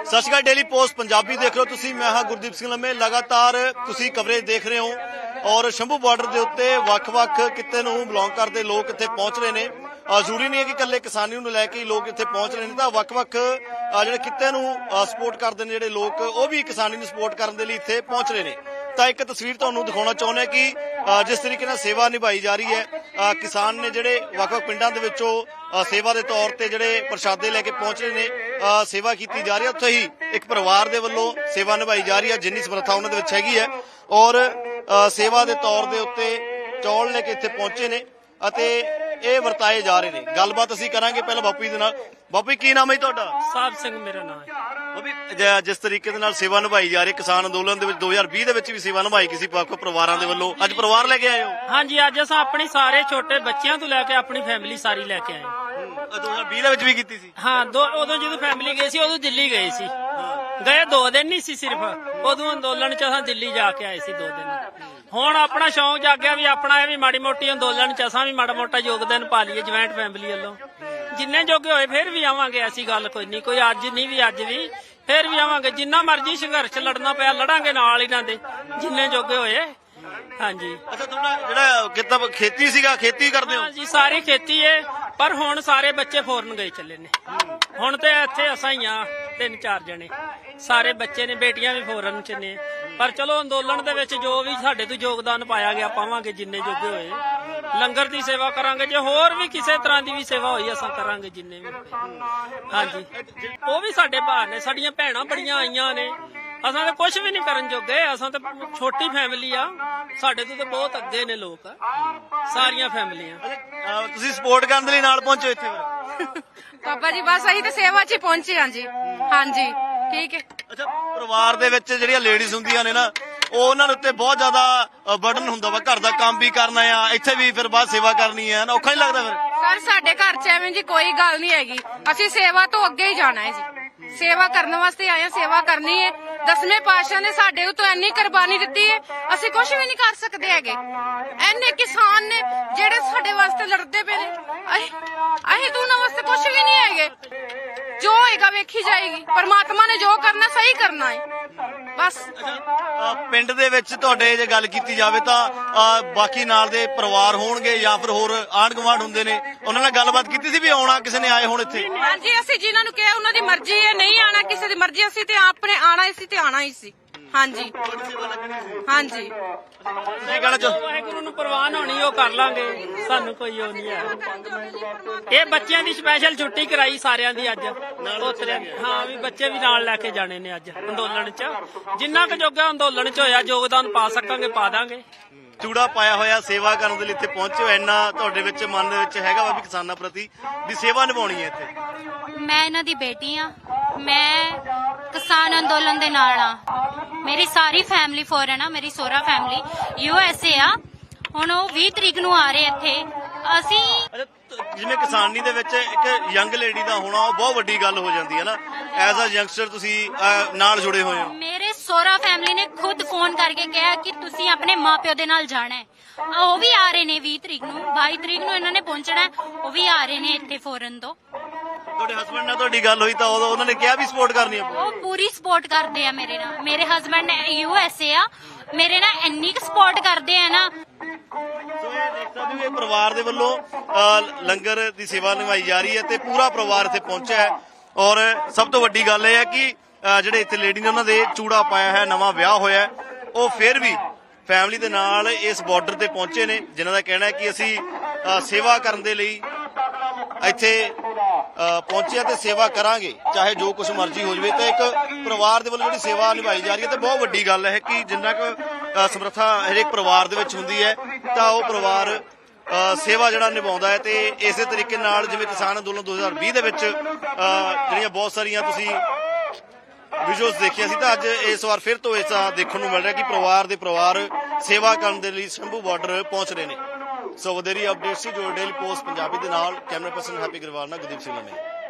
ਸਤਿ ਸ਼੍ਰੀ ਅਕਾਲ ਡੇਲੀ ਪੋਸਟ ਪੰਜਾਬੀ ਦੇਖ ਰਹੇ ਹੋ ਤੁਸੀਂ। ਮੈਂ ਹਾਂ ਗੁਰਦੀਪ ਸਿੰਘ ਲੰਮੇ। ਲਗਾਤਾਰ ਤੁਸੀਂ ਕਵਰੇਜ ਦੇਖ ਰਹੇ ਹੋ ਔਰ ਸ਼ੰਭੂ ਬਾਰਡਰ ਦੇ ਉੱਤੇ ਵੱਖ-ਵੱਖ ਕਿੱਤੇ ਨੂੰ ਬਿਲੋਂਗ ਕਰਦੇ ਲੋਕ ਇੱਥੇ ਪਹੁੰਚ ਰਹੇ ਨੇ। ਜ਼ਰੂਰੀ ਨਹੀਂ ਹੈ ਕਿ ਇਕੱਲੇ ਕਿਸਾਨੀ ਨੂੰ ਲੈ ਕੇ ਲੋਕ ਇੱਥੇ ਪਹੁੰਚ ਰਹੇ ਨੇ, ਤਾਂ ਵੱਖ-ਵੱਖ ਜਿਹੜੇ ਕਿੱਤੇ ਨੂੰ ਸਪੋਰਟ ਕਰਦੇ ਨੇ ਜਿਹੜੇ ਲੋਕ, ਉਹ ਵੀ ਕਿਸਾਨੀ ਨੂੰ ਸਪੋਰਟ ਕਰਨ ਦੇ ਲਈ ਇੱਥੇ ਪਹੁੰਚ ਰਹੇ ਨੇ। ਤਾਂ ਇੱਕ ਤਸਵੀਰ ਤੁਹਾਨੂੰ ਦਿਖਾਉਣਾ ਚਾਹੁੰਦੇ ਹਾਂ ਕਿ ਜਿਸ ਤਰੀਕੇ ਨਾਲ ਸੇਵਾ ਨਿਭਾਈ ਜਾ ਰਹੀ ਹੈ ਕਿਸਾਨ ਨੇ ਜਿਹੜੇ ਵੱਖ-ਵੱਖ ਪਿੰਡਾਂ ਦੇ ਵਿੱਚੋਂ ਸੇਵਾ ਦੇ ਤੌਰ ਤੇ ਜਿਹੜੇ ਪ੍ਰਸ਼ਾਦੇ ਲੈ ਕੇ ਪਹੁੰਚ ਰਹੇ ਨੇ ਸੇਵਾ ਕੀਤੀ ਜਾ ਰਹੀ ਹੈ। ਉੱਥੇ ਹੀ ਇੱਕ ਪਰਿਵਾਰ ਦੇ ਵੱਲੋਂ ਸੇਵਾ ਨਿਭਾਈ ਜਾ ਰਹੀ ਹੈ, ਜਿੰਨੀ ਸਮਰੱਥਾ ਉਹਨਾਂ ਦੇ ਵਿੱਚ ਹੈਗੀ ਹੈ। ਔਰ ਸੇਵਾ ਦੇ ਤੌਰ ਦੇ ਉੱਤੇ ਚੌਲ ਲੈ ਕੇ ਇੱਥੇ ਪਹੁੰਚੇ ਨੇ ਅਤੇ ਇਹ ਵਰਤਾਏ ਜਾ ਰਹੇ ਨੇ। ਗੱਲਬਾਤ ਅਸੀਂ ਕਰਾਂਗੇ ਪਹਿਲਾਂ ਬਾਪੂ ਜੀ ਦੇ ਨਾਲ। ਬਾਪੂ ਜੀ ਕੀ ਨਾਮ ਹੈ ਜੀ ਤੁਹਾਡਾ? ਸਾਹਿਬ ਸਿੰਘ ਮੇਰਾ ਨਾਮ ਹੈ। ਜ- ਜਿਸ ਤਰੀਕੇ ਦੇ ਨਾਲ ਸੇਵਾ ਨਿਭਾਈ ਜਾ ਰਹੀ ਹੈ ਕਿਸਾਨ ਅੰਦੋਲਨ ਦੇ ਵਿੱਚ 2020 ਦੇ ਵਿੱਚ ਵੀ ਸੇਵਾ ਨਿਭਾਈ ਗਈ ਸੀ ਪਰਿਵਾਰਾਂ ਦੇ ਵੱਲੋਂ। ਅੱਜ ਪਰਿਵਾਰ ਲੈ ਕੇ ਆਏ ਹੋ? ਹਾਂਜੀ ਅੱਜ ਅਸਾਂ ਆਪਣੀ ਸਾਰੇ ਛੋਟੇ ਬੱਚਿਆਂ ਤੋਂ ਲੈ ਕੇ ਆਪਣੀ ਫੈਮਿਲੀ ਸਾਰੀ ਲੈ ਕੇ ਆਏ ਅ, 2020 ਦੇ ਵਿੱਚ ਵੀ ਕੀਤੀ ਸੀ? ਹਾਂ ਦੋ ਉਦੋਂ ਜਦੋਂ ਫੈਮਿਲੀ ਗਈ ਸੀ ਉਦੋਂ ਦਿੱਲੀ ਗਏ ਸੀ। ਗਏ ਦੋ ਦਿਨ ਨਹੀਂ ਸੀ ਸਿਰਫ। ਉਦੋਂ ਅੰਦੋਲਨ ਚ ਅਸਾਂ ਦਿੱਲੀ ਜਾ ਕੇ ਆਏ ਸੀ ਦੋ ਦਿਨ। ਹੁਣ ਆਪਣਾ ਸ਼ੌਂਕ ਜਾਗਿਆ ਵੀ ਆਪਣਾ ਇਹ ਵੀ ਮਾੜੀ ਮੋਟੀ ਅੰਦੋਲਨ ਚ ਅਸਾਂ ਵੀ ਮਾੜਾ ਮੋਟਾ ਯੋਗਦਾਨ ਪਾ ਲਈਏ ਜੁਆਇੰਟ ਫੈਮਿਲੀ ਵੱਲੋਂ। ਜਿੰਨੇ ਜੋਗੇ ਹੋਏ ਫਿਰ ਵੀ ਆਵਾਂਗੇ ਐਸੀ ਗੱਲ ਕੋਈ ਨਹੀਂ। ਕੋਈ ਅੱਜ ਨਹੀਂ ਵੀ ਅੱਜ ਵੀ ਫਿਰ ਵੀ ਆਵਾਂਗੇ। ਜਿੰਨਾ ਮਰਜ਼ੀ ਸੰਘਰਸ਼ ਲੜਨਾ ਪਿਆ ਲੜਾਂਗੇ ਨਾਲ ਇਹਨਾਂ ਦੇ ਜਿੰਨੇ ਜੋਗੇ ਹੋਏ। ਹਾਂਜੀ। ਅੱਛਾ ਤੁਹਾਡਾ ਜਿਹੜਾ ਕਿਤਾਬ ਖੇਤੀ ਸੀਗਾ ਖੇਤੀ ਕਰਦੇ ਹੋ? ਹਾਂਜੀ ਸਾਰੀ ਖੇਤੀ ਏ ਪਰ ਹੁਣ ਸਾਰੇ ਬੱਚੇ ਫੋਰਨ ਗਏ ਚੱਲੇ ਨੇ। ਹੁਣ ਤੇ ਇੱਥੇ ਅਸਾਂ ਹੀ ਆ ਤਿੰਨ ਚਾਰ ਜਣੇ। ਸਾਰੇ ਬੱਚੇ ਨੇ ਬੇਟੀਆਂ ਵੀ ਫੋਰਨ ਚ ਨੇ। ਪਰ ਚਲੋ ਅੰਦੋਲਨ ਦੇ ਵਿੱਚ ਜੋ ਵੀ ਸਾਡੇ ਤੋਂ ਯੋਗਦਾਨ ਪਾਇਆ ਗਿਆ ਪਾਵਾਂਗੇ ਜਿੰਨੇ ਜੋਗੇ ਹੋਏ। ਲੰਗਰ ਦੀ ਸੇਵਾ ਕਰਾਂਗੇ ਜੇ ਹੋਰ ਵੀ ਕਿਸੇ ਤਰ੍ਹਾਂ ਦੀ ਵੀ ਸੇਵਾ ਹੋਈ ਅਸਾਂ ਕਰਾਂਗੇ ਜਿੰਨੇ ਵੀ। ਹਾਂਜੀ। ਉਹ ਵੀ ਸਾਡੇ ਭਾਰ ਨੇ ਸਾਡੀਆਂ ਭੈਣਾਂ ਬੜੀਆਂ ਆਈਆਂ ਨੇ। ਅਸਾਂ ਤਾਂ ਕੁਝ ਵੀ ਨਹੀਂ ਕਰਨ ਜੋਗੇ ਅਸਾਂ ਤਾਂ ਛੋਟੀ ਫੈਮਿਲੀ ਆ। ਸਾਡੇ ਤੋਂ ਤਾਂ ਬਹੁਤ ਅੱਗੇ ਨੇ ਲੋਕ ਸਾਰੀਆਂ ਫੈਮਲੀਆਂ। ਤੁਸੀਂ ਸਪੋਰਟ ਕਰਨ ਦੇ ਲਈ ਨਾਲ ਪਹੁੰਚੋ ਇੱਥੇ। ਫਿਰ ਪਾਪਾ ਜੀ ਬਸ ਅਸੀਂ ਤਾਂ ਸੇਵਾ 'ਚ ਹੀ ਪਹੁੰਚੇ ਹਾਂ ਜੀ। ਹਾਂਜੀ। ਠੀਕ ਹੈ। ਅੱਛਾ ਪਰਿਵਾਰ ਦੇ ਵਿੱਚ ਜਿਹੜੀਆਂ ਲੇਡੀਜ਼ ਹੁੰਦੀਆਂ ਨੇ ਨਾ ਉਹ ਉਹਨਾਂ ਦੇ ਉੱਤੇ ਬਹੁਤ ਜ਼ਿਆਦਾ ਬਰਡਨ ਹੁੰਦਾ ਵਾ। ਘਰ ਦਾ ਕੰਮ ਵੀ ਕਰਨਾ ਆ ਇੱਥੇ ਵੀ ਫਿਰ ਬਾਅਦ ਸੇਵਾ ਕਰਨੀ ਹੈ ਨਾ ਔਖਾ ਨਹੀਂ ਲੱਗਦਾ ਫਿਰ? ਸਰ ਸਾਡੇ ਘਰ 'ਚ ਐਵੇਂ ਜੀ ਕੋਈ ਗੱਲ ਨਹੀਂ ਹੈਗੀ। ਅਸੀਂ ਸੇਵਾ ਤੋਂ ਅੱਗੇ ਹੀ ਜਾਣਾ ਹੈ ਜੀ। ਸੇਵਾ ਕਰਨ ਵਾਸਤੇ ਆਏ ਹਾਂ ਸੇਵਾ ਕਰਨੀ ਹੈ। ਦਸਵੇਂ ਪਾਤਸ਼ਾਹ ਨੇ ਸਾਡੇ ਉਤੋਂ ਇੰਨੀ ਕੁਰਬਾਨੀ ਦਿੱਤੀ ਹੈ ਅਸੀਂ ਕੁਝ ਵੀ ਨਹੀਂ ਕਰ ਸਕਦੇ ਹੈਗੇ। ਐਨੇ ਕਿਸਾਨ ਨੇ ਜਿਹੜੇ ਸਾਡੇ ਵਾਸਤੇ ਲੜਦੇ ਪਏ ਨੇ। ਅਸੀਂ ਅਸੀਂ ਤਾਂ ਉਹਨਾਂ ਵਾਸਤੇ ਕੁਝ ਵੀ ਨਹੀਂ ਹੈਗੇ। ਜੋ ਹੋਏਗਾ ਵੇਖੀ ਜਾਏਗੀ। ਪਰਮਾਤਮਾ ਨੇ ਜੋ ਕਰਨਾ ਸਹੀ ਕਰਨਾ ਹੈ। ਬਸ। ਅ, ਪਿੰਡ ਦੇ ਵਿੱਚ ਤੁਹਾਡੇ ਜੇ ਗੱਲ ਕੀਤੀ ਜਾਵੇ ਤਾਂ ਅ, ਬਾਕੀ ਨਾਲ ਦੇ ਪਰਿਵਾਰ ਹੋਣਗੇ ਜਾਂ ਫਿਰ ਹੋਰ ਆਂਢ ਗੁਆਂਢ ਹੁੰਦੇ ਨੇ ਉਹਨਾਂ ਨਾਲ ਗੱਲਬਾਤ ਕੀਤੀ ਸੀ ਵੀ ਆਉਣਾ ਕਿਸੇ ਨੇ ਆਏ ਹੁਣ ਇੱਥੇ? ਹਾਂਜੀ ਅਸੀਂ ਜਿਨ੍ਹਾਂ ਨੂੰ ਕਿਹਾ ਉਹਨਾਂ ਦੀ ਮਰਜ਼ੀ ਹੈ ਨਹੀਂ ਆਣਾ ਕਿਸੇ ਦੀ ਮਰਜ਼ੀ ਅਸੀਂ ਤੇ ਆਪਣੇ ਆਣਾ ਹੀ ਸੀ ਤੇ ਆਣਾ ਹੀ ਸੀ। ਹਾਂਜੀ। ਹਾਂਜੀ। ਤੁਸੀਂ ਕਹਿਣਾ ਚਾਹੋ ਵਾਹਿਗੁਰੂ ਨੂੰ ਪ੍ਰਵਾਨ ਹੋਣੀ ਉਹ ਕਰ ਲਾਂਗੇ। ਸਾਨੂੰ ਕੋਈ ਉਹ ਨਹੀਂ ਹੈ। ਇਹ ਬੱਚਿਆਂ ਦੀ ਸਪੈਸ਼ਲ ਛੁੱਟੀ ਕਰਾਈ ਸਾਰਿਆਂ ਦੀ ਅੱਜ। ਉਤਰਿਆ ਹਾਂ ਵੀ ਬੱਚੇ ਵੀ ਨਾਲ ਲੈ ਕੇ ਜਾਣੇ ਨੇ ਅੱਜ ਅੰਦੋਲਨ 'ਚ। ਜਿੰਨਾ ਕੁ ਜੋਗਾ ਅੰਦੋਲਨ 'ਚ ਹੋਇਆ ਯੋਗਦਾਨ ਪਾ ਸਕਾਂਗੇ ਪਾ ਦਾਂਗੇ। ਚੂੜਾ ਪਾਇਆ ਹੋਇਆ ਸੇਵਾ ਕਰਨ ਦੇ ਲਈ ਇੱਥੇ ਪਹੁੰਚੇ। ਹੋ ਇੰਨਾ ਤੁਹਾਡੇ ਵਿੱਚ ਮਨ ਦੇ ਵਿੱਚ ਹੈਗਾ ਵਾ ਵੀ ਕਿਸਾਨਾਂ ਪ੍ਰਤੀ ਵੀ ਸੇਵਾ ਨਿਭਾਉਣੀ ਹੈ ਇੱਥੇ। ਮੈਂ ਇਹਨਾਂ ਦੀ ਬੇਟੀ ਆ ਮੈਂ ਕਿਸਾਨ ਅੰਦੋਲਨ ਦੇ ਨਾਲ ਆ ਮੇਰੀ ਸਾਰੀ ਫੈਮਿਲੀ ਫੋਰਨ ਆ ਮੇਰੀ ਸੋਹਰਾ ਫੈਮਿਲੀ ਯੂ ਐਸ ਏ ਆ। ਹੁਣ ਉਹ 20 ਤਰੀਕ ਨੂੰ ਆ ਰਹੇ ਇੱਥੇ। ਅਸੀਂ ਅੱਛਾ ਤ- ਜਿਵੇਂ ਕਿਸਾਨੀ ਦੇ ਵਿੱਚ ਇੱਕ ਯੰਗ ਲੇਡੀ ਦਾ ਹੋਣਾ ਉਹ ਬਹੁਤ ਵੱਡੀ ਗੱਲ ਹੋ ਜਾਂਦੀ ਹੈ ਨਾ। ਐਜ਼ ਅ ਯੰਗਸਟਰ ਤੁਸੀਂ ਅਹ, ਨਾਲ ਜੁੜੇ ਹੋਏ ਹੋ। ਮੇਰੇ ਸੋਹਰਾ ਫੈਮਿਲੀ ਨੇ ਖੁਦ ਫੋਨ ਕਰਕੇ ਕਿਹਾ ਕਿ ਤੁਸੀਂ ਆਪਣੇ ਮਾਪਿਓ ਦੇ ਨਾਲ ਜਾਣਾ ਹੈ। ਉਹ ਵੀ ਆ ਰਹੇ ਨੇ 20 ਤਰੀਕ ਨੂੰ 22 ਤਰੀਕ ਨੂੰ ਇਹਨਾਂ ਨੇ ਪਹੁੰਚਣਾ ਹੈ। ਉਹ ਵੀ ਆ ਰਹੇ ਨੇ ਇੱਥੇ ਫੋਰਨ ਤੋਂ। ਤੁਹਾਡੇ ਹਸਬੰਡ ਨਾਲ ਤੁਹਾਡੀ ਗੱਲ ਹੋਈ ਤਾਂ ਉਦੋਂ ਉਹਨਾਂ ਨੇ ਕਿਹਾ ਵੀ ਸਪੋਰਟ ਕਰਨੀ ਹੈ ਉਹ ਪੂਰੀ ਸਪੋਰਟ ਕਰਦੇ ਆ ਮੇਰੇ ਨਾਲ। ਮੇਰੇ ਹਸਬੰਡ ਯੂ ਐਸ ਏ ਆ। ਮੇਰੇ ਨਾਲ ਇੰਨੀ ਕੁ ਸਪੋਰਟ ਕਰਦੇ ਆ ਨਾ। ਸੋ ਇਹ ਦੇਖ ਸਕਦੇ ਹੋ ਇਹ ਪਰਿਵਾਰ ਦੇ ਵੱਲੋਂ ਲੰਗਰ ਦੀ ਸੇਵਾ ਨਿਭਾਈ ਜਾ ਰਹੀ ਹੈ ਤੇ ਪੂਰਾ ਪਰਿਵਾਰ ਇੱਥੇ ਪਹੁੰਚਿਆ ਹੈ। ਔਰ ਸਭ ਤੋਂ ਵੱਡੀ ਗੱਲ ਇਹ ਹੈ ਕਿ ਜਿਹੜੇ ਇੱਥੇ ਲੇਡੀ ਨੇ ਉਹਨਾਂ ਦੇ ਚੂੜਾ ਪਾਇਆ ਹੈ ਨਵਾਂ ਵਿਆਹ ਹੋਇਆ ਹੈ, ਉਹ ਫਿਰ ਵੀ ਫੈਮਿਲੀ ਦੇ ਨਾਲ ਇਸ ਬਾਰਡਰ ਤੇ ਪਹੁੰਚੇ ਨੇ ਜਿਨ੍ਹਾਂ ਦਾ ਕਹਿਣਾ ਹੈ ਕਿ ਅਸੀਂ ਸੇਵਾ ਕਰਨ ਦੇ ਲਈ ਇੱਥੇ ਅਹ, ਪਹੁੰਚੇ ਹਾਂ ਤੇ ਸੇਵਾ ਕਰਾਂਗੇ ਚਾਹੇ ਜੋ ਕੁਝ ਮਰਜ਼ੀ ਹੋ ਜਵੇ ਤੇ ਇੱਕ ਪਰਿਵਾਰ ਦੇ ਵੱਲੋਂ ਜਿਹੜੀ ਸੇਵਾ ਨਿਭਾਈ ਜਾ ਰਹੀ ਹੈ ਤੇ ਬਹੁਤ ਵੱਡੀ ਗੱਲ ਹੈ ਕਿ ਜਿੰਨਾ ਕੁ ਸਮਰੱਥਾ ਹਰੇਕ ਪਰਿਵਾਰ ਦੇ ਵਿੱਚ ਹੁੰਦੀ ਹੈ ਤਾਂ ਉਹ ਪਰਿਵਾਰ ਸੇਵਾ ਜਿਹੜਾ ਨਿਭਾਉਂਦਾ ਹੈ ਤੇ ਇਸੇ ਤਰੀਕੇ ਨਾਲ ਜਿਵੇਂ ਕਿਸਾਨ ਅੰਦੋਲਨ 2020 ਦੇ ਵਿੱਚ ਜਿਹੜੀਆਂ ਬਹੁਤ ਸਾਰੀਆਂ ਤੁਸੀਂ ਵਿਜ਼ੂਅਲਸ ਦੇਖਿਆ ਸੀ ਤਾਂ ਅੱਜ ਇਸ ਵਾਰ ਫਿਰ ਤੋਂ ਇਸ ਦੇਖਣ ਨੂੰ ਮਿਲ ਰਿਹਾ ਕਿ ਪਰਿਵਾਰ ਦੇ ਪਰਿਵਾਰ ਸੇਵਾ ਕਰਨ ਦੇ ਲਈ ਸ਼ੰਭੂ ਬਾਰਡਰ ਪਹੁੰਚ ਰਹੇ ਨੇ। ਸੋ ਵਧੇਰੀ ਅਪਡੇਟਸ ਸੀ ਜੋ ਡੇਲੀ ਪੋਸਟ ਪੰਜਾਬੀ ਦੇ ਨਾਲ ਕੈਮਰਾ ਪਰਸਨ ਹੈਪੀ ਗਰਵਾਲ ਨਾਲ ਗੁਰਦੀਪ ਸਿੰਘ ਨੇ।